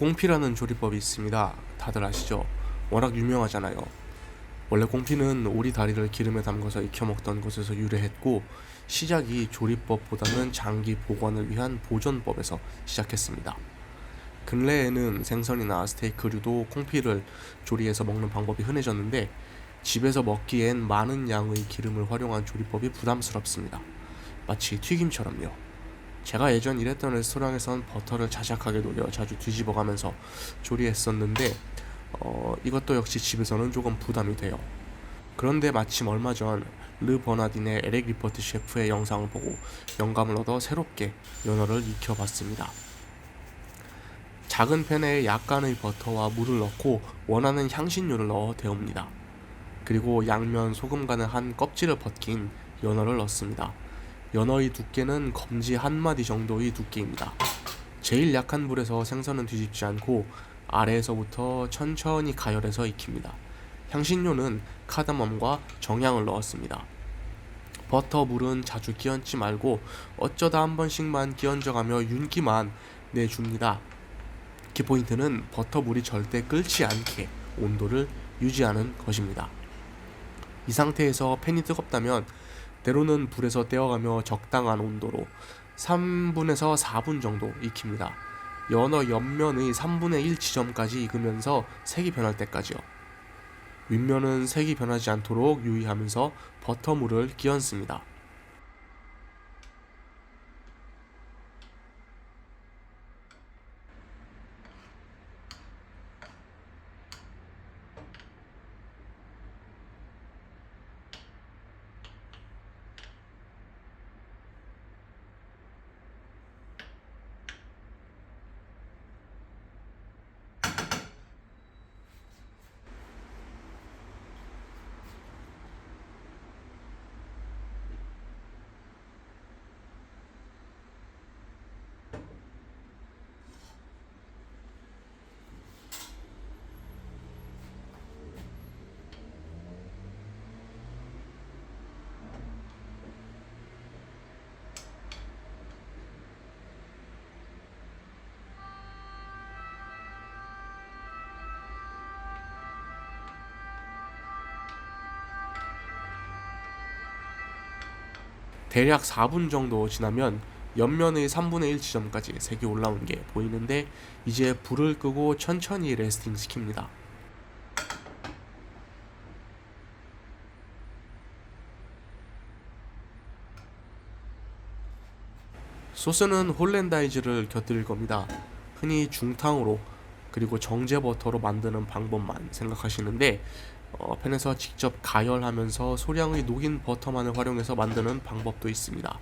꽁피라는 조리법이 있습니다. 다들 아시죠? 워낙 유명하잖아요. 원래 꽁피는 오리 다리를 기름에 담가서 익혀 먹던 것에서 유래했고 시작이 조리법보다는 장기 보관을 위한 보존법에서 시작했습니다. 근래에는 생선이나 스테이크류도 콩피를 조리해서 먹는 방법이 흔해졌는데 집에서 먹기엔 많은 양의 기름을 활용한 조리법이 부담스럽습니다. 마치 튀김처럼요. 제가 예전 일했던 레스토랑에선 버터를 자작하게 녹여 자주 뒤집어가면서 조리했었는데 어, 이것도 역시 집에서는 조금 부담이 돼요. 그런데 마침 얼마 전 르 버나딘의 에렉 리퍼트 셰프의 영상을 보고 영감을 얻어 새롭게 연어를 익혀봤습니다. 작은 팬에 약간의 버터와 물을 넣고 원하는 향신료를 넣어 데웁니다. 그리고 양면 소금 간을 한 껍질을 벗긴 연어를 넣습니다. 연어의 두께는 검지 한 마디 정도의 두께입니다. 제일 약한 불에서 생선은 뒤집지 않고 아래에서부터 천천히 가열해서 익힙니다. 향신료는 카다멈과 정향을 넣었습니다. 버터 물은 자주 끼얹지 말고 어쩌다 한 번씩만 끼얹어가며 윤기만 내줍니다. 키포인트는 버터 물이 절대 끓지 않게 온도를 유지하는 것입니다. 이 상태에서 팬이 뜨겁다면 때로는 불에서 떼어가며 적당한 온도로 3분에서 4분 정도 익힙니다. 연어 옆면의 3분의 1 지점까지 익으면서 색이 변할 때까지요. 윗면은 색이 변하지 않도록 유의하면서 버터물을 끼얹습니다. 대략 4분 정도 지나면 옆면의 3분의 1 지점까지 색이 올라온 게 보이는데 이제 불을 끄고 천천히 레스팅 시킵니다. 소스는 홀랜다이즈를 곁들일 겁니다. 흔히 중탕으로 그리고 정제 버터로 만드는 방법만 생각하시는데 어, 팬에서 직접 가열하면서 소량의 녹인 버터만을 활용해서 만드는 방법도 있습니다.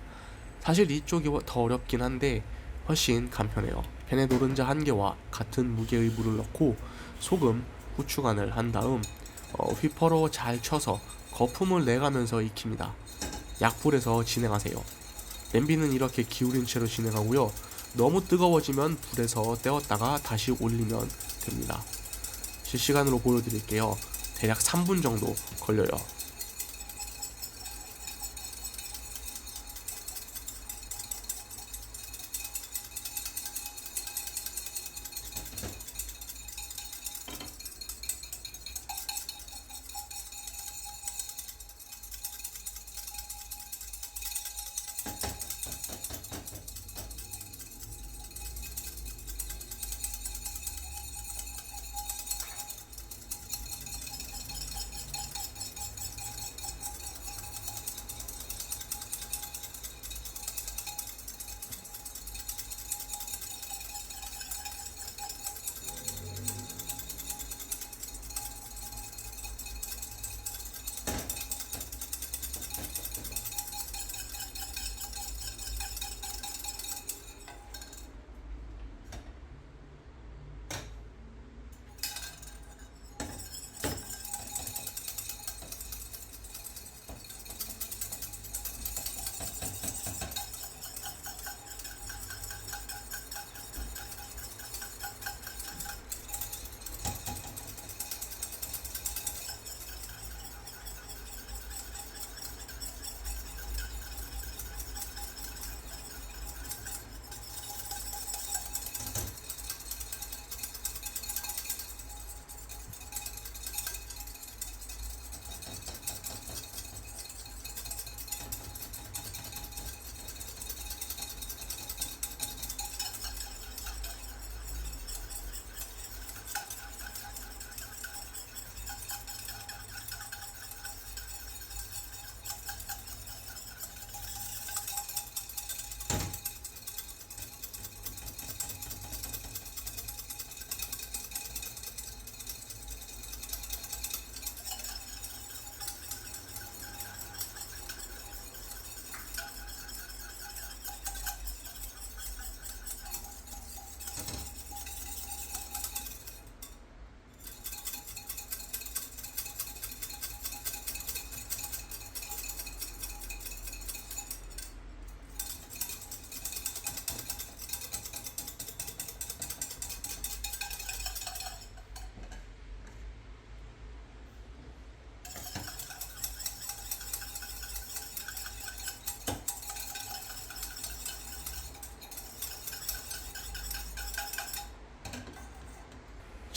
사실 이쪽이 더 어렵긴 한데 훨씬 간편해요. 팬에 노른자 한 개와 같은 무게의 물을 넣고 소금, 후추 간을 한 다음 어, 휘퍼로 잘 쳐서 거품을 내가면서 익힙니다. 약불에서 진행하세요. 냄비는 이렇게 기울인 채로 진행하고요. 너무 뜨거워지면 불에서 떼었다가 다시 올리면 됩니다. 실시간으로 보여드릴게요. 대략 3분 정도 걸려요.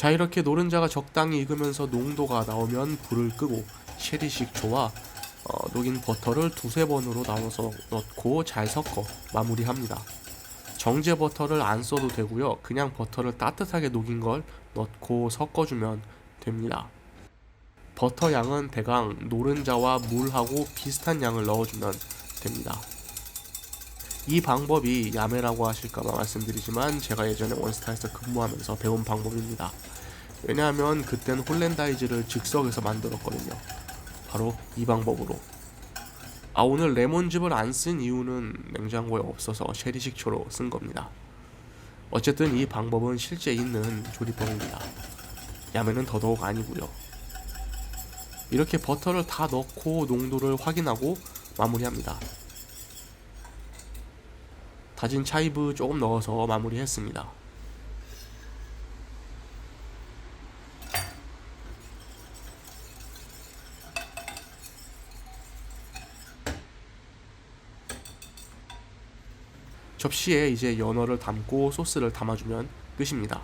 자 이렇게 노른자가 적당히 익으면서 농도가 나오면 불을 끄고 쉐리 식초와 어, 녹인 버터를 두세 번으로 나눠서 넣고 잘 섞어 마무리합니다. 정제 버터를 안 써도 되고요. 그냥 버터를 따뜻하게 녹인 걸 넣고 섞어주면 됩니다. 버터 양은 대강 노른자와 물하고 비슷한 양을 넣어주면 됩니다. 이 방법이 야매라고 하실까봐 말씀드리지만 제가 예전에 원스타에서 근무하면서 배운 방법입니다. 왜냐하면 그땐 홀랜다이즈를 즉석에서 만들었거든요. 바로 이 방법으로. 아 오늘 레몬즙을 안 쓴 이유는 냉장고에 없어서 쉐리 식초로 쓴 겁니다. 어쨌든 이 방법은 실제 있는 조리법입니다. 야매는 더더욱 아니고요. 이렇게 버터를 다 넣고 농도를 확인하고 마무리합니다. 다진 차이브 조금 넣어서 마무리했습니다. 접시에 이제 연어를 담고 소스를 담아주면 끝입니다.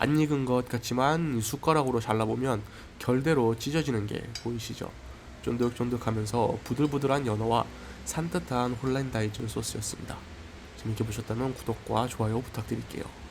안 익은 것 같지만 숟가락으로 잘라보면 결대로 찢어지는 게 보이시죠? 쫀득쫀득하면서 부들부들한 연어와 산뜻한 홀랜다이즈 소스였습니다. 재밌게 보셨다면 구독과 좋아요 부탁드릴게요.